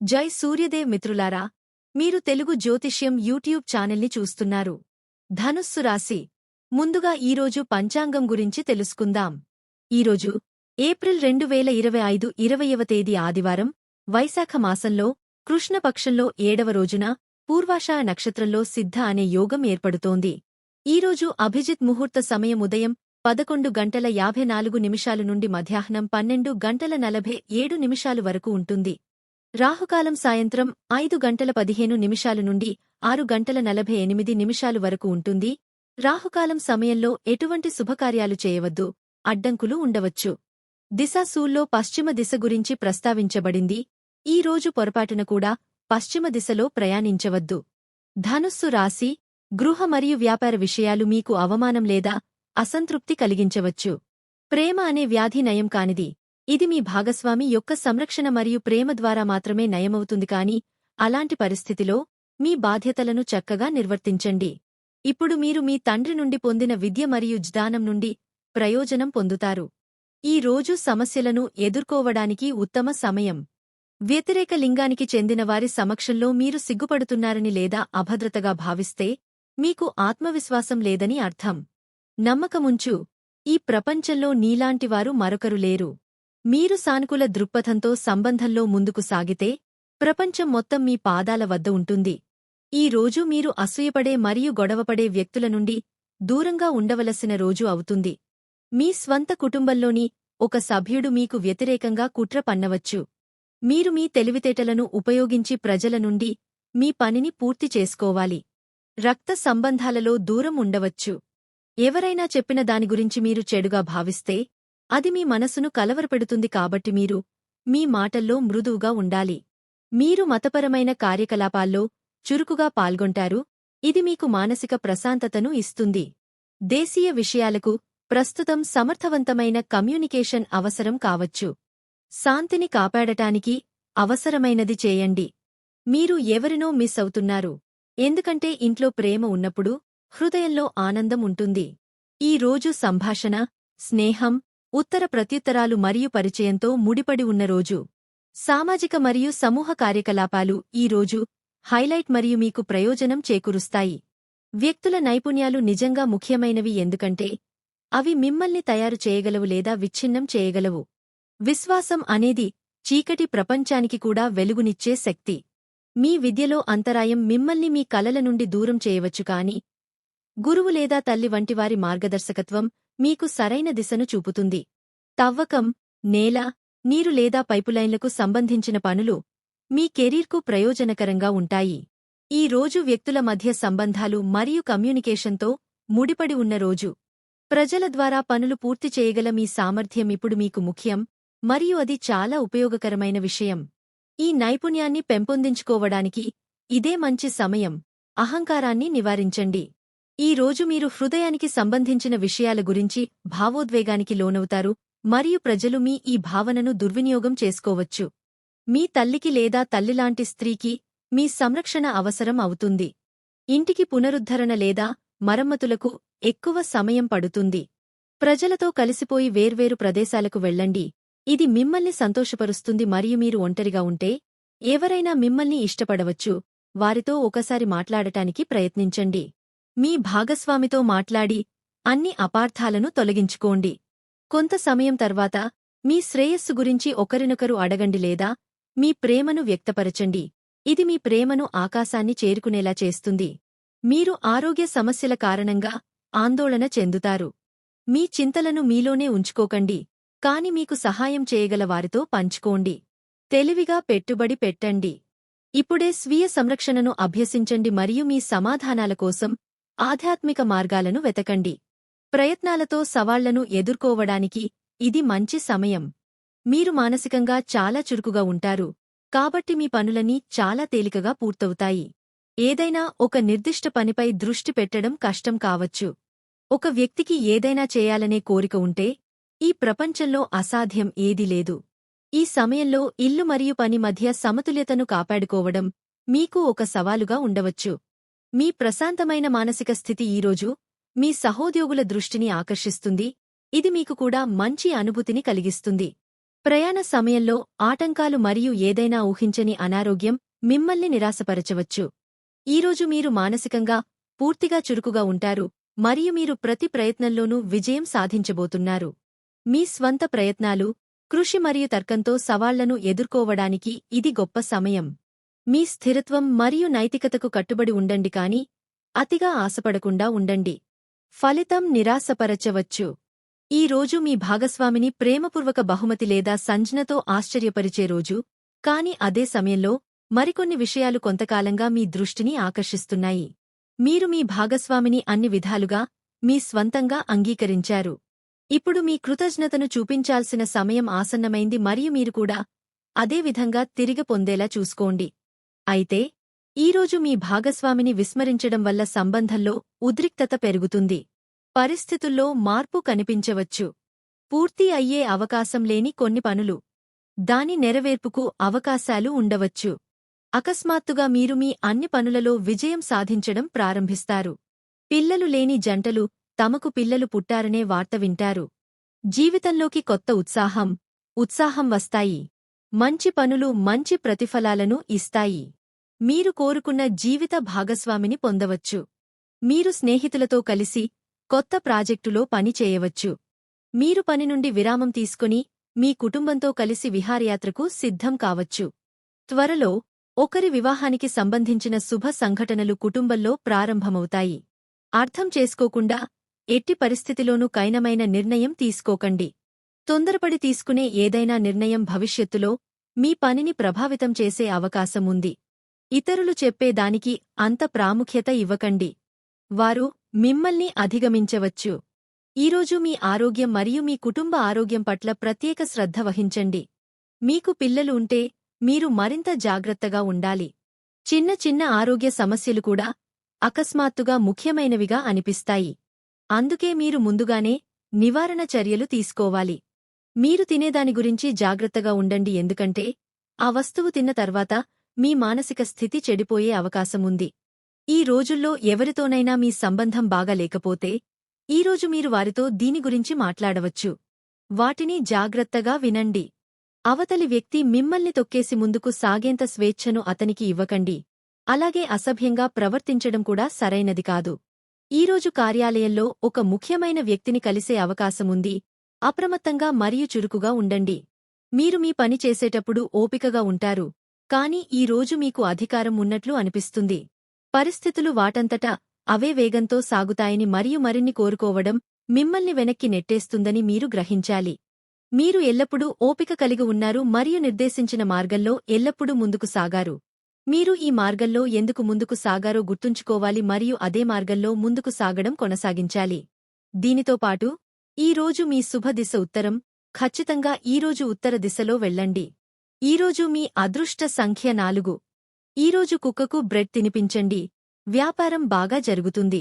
జై సూర్యదేవ్ మిత్రులారా మీరు తెలుగు జ్యోతిష్యం యూట్యూబ్ ఛానల్ని చూస్తున్నారు. ధనుస్సు రాశి. ముందుగా ఈరోజు పంచాంగం గురించి తెలుసుకుందాం. ఈరోజు ఏప్రిల్ రెండు వేల ఇరవై ఐదు ఇరవయవ తేదీ ఆదివారం వైశాఖ మాసంలో కృష్ణపక్షంలో ఏడవ రోజున పూర్వాషాఢ నక్షత్రంలో సిద్ధ అనే యోగం ఏర్పడుతోంది. ఈరోజు అభిజిత్ ముహూర్త సమయం ఉదయం పదకొండు గంటల యాభై నాలుగు నిమిషాలు నుండి మధ్యాహ్నం పన్నెండు గంటల నలభై ఏడు నిమిషాలు వరకు ఉంటుంది. రాహుకాలం సాయంత్రం ఐదు గంటల పదిహేను నిమిషాలు నుండి ఆరు గంటల నలభై ఎనిమిది నిమిషాలు వరకు ఉంటుంది. రాహుకాలం సమయంలో ఎటువంటి శుభకార్యాలు చేయవద్దు. అడ్డంకులు ఉండవచ్చు. దిశాసూల్లో పశ్చిమ దిశ గురించి ప్రస్తావించబడింది. ఈ రోజు పొరపాటున కూడా పశ్చిమ దిశలో ప్రయాణించవద్దు. ధనుస్సు రాశి గృహ మరియు వ్యాపార విషయాలు మీకు అవమానం లేదా అసంతృప్తి కలిగించవచ్చు. ప్రేమ అనే వ్యాధి నయం కానిది. ఇది మీ భాగస్వామి యొక్క సంరక్షణ మరియు ప్రేమ ద్వారా మాత్రమే నయమవుతుంది కాని అలాంటి పరిస్థితిలో మీ బాధ్యతలను చక్కగా నిర్వర్తించండి. ఇప్పుడు మీరు మీ తండ్రి నుండి పొందిన విద్య మరియు జ్ఞానం నుండి ప్రయోజనం పొందుతారు. ఈ రోజు సమస్యలను ఎదుర్కోవడానికి ఉత్తమ సమయం. వ్యతిరేక లింగానికి చెందిన వారి సమక్షంలో మీరు సిగ్గుపడుతున్నారని లేదా అభద్రతగా భావిస్తే మీకు ఆత్మవిశ్వాసం లేదని అర్థం. నమ్మకముంచు. ఈ ప్రపంచంలో నీలాంటివారు మరొకరు లేరు. మీరు సానుకూల దృక్పథంతో సంబంధంలో ముందుకు సాగితే ప్రపంచం మొత్తం మీ పాదాల వద్ద ఉంటుంది. ఈ రోజు మీరు అసూయపడే మరియు గొడవపడే వ్యక్తుల నుండి దూరంగా ఉండవలసిన రోజు అవుతుంది. మీ స్వంత కుటుంబంలోని ఒక సభ్యుడు మీకు వ్యతిరేకంగా కుట్ర పన్నవచ్చు. మీరు మీ తెలివితేటలను ఉపయోగించి ప్రజల నుండి మీ పనిని పూర్తి చేసుకోవాలి. రక్త సంబంధాలలో దూరం ఉండవచ్చు. ఎవరైనా చెప్పిన దాని గురించి మీరు చెడుగా భావిస్తే అది మీ మనసును కలవరపెడుతుంది కాబట్టి మీరు మీ మాటల్లో మృదువుగా ఉండాలి. మీరు మతపరమైన కార్యకలాపాల్లో చురుకుగా పాల్గొంటారు. ఇది మీకు మానసిక ప్రశాంతతను ఇస్తుంది. దేశీయ విషయాలకు ప్రస్తుతం సమర్థవంతమైన కమ్యూనికేషన్ అవసరం కావచ్చు. శాంతిని కాపాడటానికి అవసరమైనది చేయండి. మీరు ఎవరినో మిస్ అవుతున్నారు. ఎందుకంటే ఇంట్లో ప్రేమ ఉన్నప్పుడు హృదయంలో ఆనందం ఉంటుంది. ఈ రోజు సంభాషణ స్నేహం ఉత్తర ప్రత్యుత్తరాలు మరియు పరిచయంతో ముడిపడి ఉన్న రోజు. సామాజిక మరియు సమూహ కార్యకలాపాలు ఈ రోజు హైలైట్ మరియు మీకు ప్రయోజనం చేకూరుస్తాయి. వ్యక్తుల నైపుణ్యాలు నిజంగా ముఖ్యమైనవి ఎందుకంటే అవి మిమ్మల్ని తయారు చేయగలవు లేదా విచ్ఛిన్నం చేయగలవు. విశ్వాసం అనేది చీకటి ప్రపంచానికి కూడా వెలుగునిచ్చే శక్తి. మీ విద్యలో అంతరాయం మిమ్మల్ని మీ కలల నుండి దూరం చేయవచ్చు కాని గురువు లేదా తల్లి వంటివారి మార్గదర్శకత్వం మీకు సరైన దిశను చూపుతుంది. తవ్వకం నేల నీరు లేదా పైపులైన్లకు సంబంధించిన పనులు మీ కెరీర్కు ప్రయోజనకరంగా ఉంటాయి. ఈ రోజు వ్యక్తుల మధ్య సంబంధాలు మరియు కమ్యూనికేషన్తో ముడిపడి ఉన్న రోజు. ప్రజల ద్వారా పనులు పూర్తి చేయగల మీ సామర్థ్యం ఇప్పుడు మీకు ముఖ్యం మరియు అది చాలా ఉపయోగకరమైన విషయం. ఈ నైపుణ్యాన్ని పెంపొందించుకోవడానికి ఇదే మంచి సమయం. అహంకారాన్ని నివారించండి. ఈ రోజు మీరు హృదయానికి సంబంధించిన విషయాల గురించి భావోద్వేగానికి లోనవుతారు మరియు ప్రజలు మీ ఈ భావనను దుర్వినియోగం చేసుకోవచ్చు. మీ తల్లికి లేదా తల్లిలాంటి స్త్రీకి మీ సంరక్షణ అవసరం అవుతుంది. ఇంటికి పునరుద్ధరణ లేదా మరమ్మతులకు ఎక్కువ సమయం పడుతుంది. ప్రజలతో కలిసిపోయి వేర్వేరు ప్రదేశాలకు వెళ్ళండి. ఇది మిమ్మల్ని సంతోషపరుస్తుంది మరియు మీరు ఒంటరిగా ఉంటే ఎవరైనా మిమ్మల్ని ఇష్టపడవచ్చు. వారితో ఒకసారి మాట్లాడటానికి ప్రయత్నించండి. మీ భాగస్వామితో మాట్లాడి అన్ని అపార్థాలను తొలగించుకోండి. కొంత సమయం తర్వాత మీ శ్రేయస్సు గురించి ఒకరినొకరు అడగండి లేదా మీ ప్రేమను వ్యక్తపరచండి. ఇది మీ ప్రేమను ఆకాశాన్ని చేరుకునేలా చేస్తుంది. మీరు ఆరోగ్య సమస్యల కారణంగా ఆందోళన చెందుతారు. మీ చింతలను మీలోనే ఉంచుకోకండి. కాని మీకు సహాయం చేయగల వారితో పంచుకోండి. తెలివిగా పెట్టుబడి పెట్టండి. ఇప్పుడే స్వీయ సంరక్షణను అభ్యసించండి మరియు మీ సమాధానాల కోసం ఆధ్యాత్మిక మార్గాలను వెతకండి. ప్రయత్నాలతో సవాళ్ళను ఎదుర్కోవడానికి ఇది మంచి సమయం. మీరు మానసికంగా చాలా చురుకుగా ఉంటారు. కాబట్టి మీ పనులన్నీ చాలా తేలికగా పూర్తవుతాయి. ఏదైనా ఒక నిర్దిష్ట పనిపై దృష్టి పెట్టడం కష్టం కావచ్చు. ఒక వ్యక్తికి ఏదైనా చేయాలనే కోరిక ఉంటే ఈ ప్రపంచంలో అసాధ్యం ఏదీ లేదు. ఈ సమయంలో ఇల్లు మరియు పని మధ్య సమతుల్యతను కాపాడుకోవడం మీకు ఒక సవాలుగా ఉండవచ్చు. మీ ప్రశాంతమైన మానసిక స్థితి ఈరోజు మీ సహోద్యోగుల దృష్టిని ఆకర్షిస్తుంది. ఇది మీకు కూడా మంచి అనుభూతిని కలిగిస్తుంది. ప్రయాణ సమయంలో ఆటంకాలు మరియు ఏదైనా ఊహించని అనారోగ్యం మిమ్మల్ని నిరాశపరచవచ్చు. ఈరోజు మీరు మానసికంగా పూర్తిగా చురుకుగా ఉంటారు మరియు మీరు ప్రతి ప్రయత్నంలోనూ విజయం సాధించబోతున్నారు. మీ స్వంత ప్రయత్నాలు కృషి మరియు తర్కంతో సవాళ్ళను ఎదుర్కోవడానికి ఇది గొప్ప సమయం. మీ స్థిరత్వం మరియు నైతికతకు కట్టుబడి ఉండండి కాని అతిగా ఆశపడకుండా ఉండండి. ఫలితం నిరాశపరచవచ్చు. ఈ రోజు మీ భాగస్వామిని ప్రేమపూర్వక బహుమతి లేదా సంజ్ఞతో ఆశ్చర్యపరిచే రోజు కాని అదే సమయంలో మరికొన్ని విషయాలు కొంతకాలంగా మీ దృష్టిని ఆకర్షిస్తున్నాయి. మీరు మీ భాగస్వామిని అన్ని విధాలుగా మీ స్వంతంగా అంగీకరించారు. ఇప్పుడు మీ కృతజ్ఞతను చూపించాల్సిన సమయం ఆసన్నమైంది మరియు మీరు కూడా అదేవిధంగా తిరిగి పొందేలా చూసుకోండి. అయితే ఈరోజు మీ భాగస్వామిని విస్మరించడం వల్ల సంబంధంలో ఉద్రిక్తత పెరుగుతుంది. పరిస్థితుల్లో మార్పు కనిపించవచ్చు. పూర్తి అయ్యే అవకాశం లేని కొన్ని పనులు. దాని నెరవేర్పుకు అవకాశాలు ఉండవచ్చు. అకస్మాత్తుగా మీరు మీ అన్ని పనులలో విజయం సాధించడం ప్రారంభిస్తారు. పిల్లలు లేని జంటలు తమకు పిల్లలు పుట్టారనే వార్త వింటారు. జీవితంలోకి కొత్త ఉత్సాహం ఉత్సాహం వస్తాయి. మంచి పనులు మంచి ప్రతిఫలాలను ఇస్తాయి. మీరు కోరుకున్న జీవిత భాగస్వామిని పొందవచ్చు. మీరు స్నేహితులతో కలిసి కొత్త ప్రాజెక్టులో పని చేయవచ్చు. మీరు పని నుండి విరామం తీసుకుని మీ కుటుంబంతో కలిసి విహారయాత్రకు సిద్ధం కావచ్చు. త్వరలో ఒకరి వివాహానికి సంబంధించిన శుభ సంఘటనలు కుటుంబంలో ప్రారంభమవుతాయి. అర్థం చేసుకోకుండా ఎట్టి పరిస్థితిలోనూ కైనమైన నిర్ణయం తీసుకోకండి. తొందరపడి తీసుకునే ఏదైనా నిర్ణయం భవిష్యత్తులో మీ పనిని ప్రభావితం చేసే అవకాశం ఉంది. ఇతరులు చెప్పేదానికి అంత ప్రాముఖ్యత ఇవ్వకండి. వారు మిమ్మల్ని అధిగమించవచ్చు. ఈరోజు మీ ఆరోగ్యం మరియు మీ కుటుంబ ఆరోగ్యం పట్ల ప్రత్యేక శ్రద్ధ వహించండి. మీకు పిల్లలు ఉంటే మీరు మరింత జాగ్రత్తగా ఉండాలి. చిన్న చిన్న ఆరోగ్య సమస్యలు కూడా అకస్మాత్తుగా ముఖ్యమైనవిగా అనిపిస్తాయి. అందుకే మీరు ముందుగానే నివారణ చర్యలు తీసుకోవాలి. మీరు తినేదాని గురించి జాగ్రత్తగా ఉండండి ఎందుకంటే ఆ వస్తువు తిన్న తర్వాత మీ మానసిక స్థితి చెడిపోయే అవకాశముంది. ఈ రోజుల్లో ఎవరితోనైనా మీ సంబంధం బాగాలేకపోతే ఈరోజు మీరు వారితో దీని గురించి మాట్లాడవచ్చు. వాటిని జాగ్రత్తగా వినండి. అవతలి వ్యక్తి మిమ్మల్ని తొక్కేసి ముందుకు సాగేంత స్వేచ్ఛను అతనికి ఇవ్వకండి. అలాగే అసభ్యంగా ప్రవర్తించడం కూడా సరైనది కాదు. ఈరోజు కార్యాలయంలో ఒక ముఖ్యమైన వ్యక్తిని కలిసే అవకాశముంది. అప్రమత్తంగా మరియు చురుకుగా ఉండండి. మీరు మీ పని చేసేటప్పుడు ఓపికగా ఉంటారు. కాని ఈ రోజు మీకు అధికారం ఉన్నట్లు అనిపిస్తుంది. పరిస్థితులు వాటంతటా అవే వేగంతో సాగుతాయని మరియు మరిన్ని కోరుకోవడం మిమ్మల్ని వెనక్కి నెట్టేస్తుందని మీరు గ్రహించాలి. మీరు ఎల్లప్పుడూ ఓపిక కలిగి ఉన్నారు మరియు నిర్దేశించిన మార్గంలో ఎల్లప్పుడూ ముందుకు సాగారు. మీరు ఈ మార్గంలో ఎందుకు ముందుకు సాగారో గుర్తుంచుకోవాలి మరియు అదే మార్గంలో ముందుకు సాగడం కొనసాగించాలి. దీనితో పాటు ఈ రోజు మీ శుభ దిశ ఉత్తరం ఖచ్చితంగా ఈరోజు ఉత్తర దిశలో వెళ్ళండి. ఈరోజు మీ అదృష్ట సంఖ్య నాలుగు. ఈరోజు కుక్కకు బ్రెడ్ తినిపించండి. వ్యాపారం బాగా జరుగుతుంది.